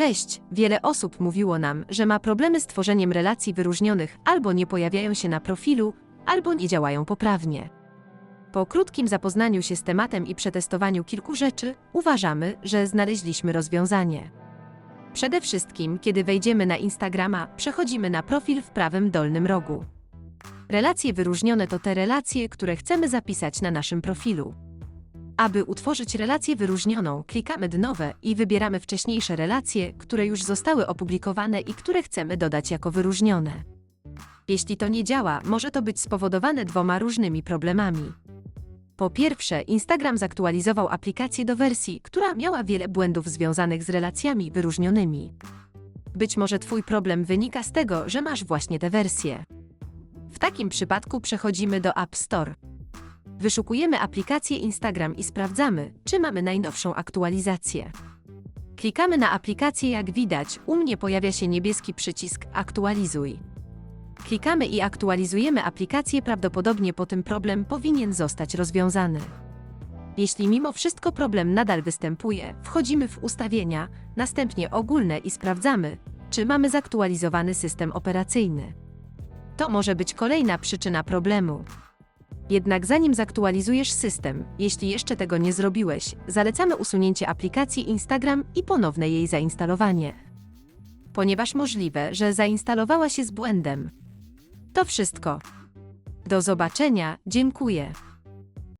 Cześć, wiele osób mówiło nam, że ma problemy z tworzeniem relacji wyróżnionych albo nie pojawiają się na profilu, albo nie działają poprawnie. Po krótkim zapoznaniu się z tematem i przetestowaniu kilku rzeczy, uważamy, że znaleźliśmy rozwiązanie. Przede wszystkim, kiedy wejdziemy na Instagrama, przechodzimy na profil w prawym dolnym rogu. Relacje wyróżnione to te relacje, które chcemy zapisać na naszym profilu. Aby utworzyć relację wyróżnioną, klikamy dnowe i wybieramy wcześniejsze relacje, które już zostały opublikowane i które chcemy dodać jako wyróżnione. Jeśli to nie działa, może to być spowodowane dwoma różnymi problemami. Po pierwsze, Instagram zaktualizował aplikację do wersji, która miała wiele błędów związanych z relacjami wyróżnionymi. Być może Twój problem wynika z tego, że masz właśnie tę wersję. W takim przypadku przechodzimy do App Store. Wyszukujemy aplikację Instagram i sprawdzamy, czy mamy najnowszą aktualizację. Klikamy na aplikację, jak widać, u mnie pojawia się niebieski przycisk Aktualizuj. Klikamy i aktualizujemy aplikację, prawdopodobnie po tym problem powinien zostać rozwiązany. Jeśli mimo wszystko problem nadal występuje, wchodzimy w ustawienia, następnie ogólne i sprawdzamy, czy mamy zaktualizowany system operacyjny. To może być kolejna przyczyna problemu. Jednak zanim zaktualizujesz system, jeśli jeszcze tego nie zrobiłeś, zalecamy usunięcie aplikacji Instagram i ponowne jej zainstalowanie. Ponieważ możliwe, że zainstalowała się z błędem. To wszystko. Do zobaczenia, dziękuję.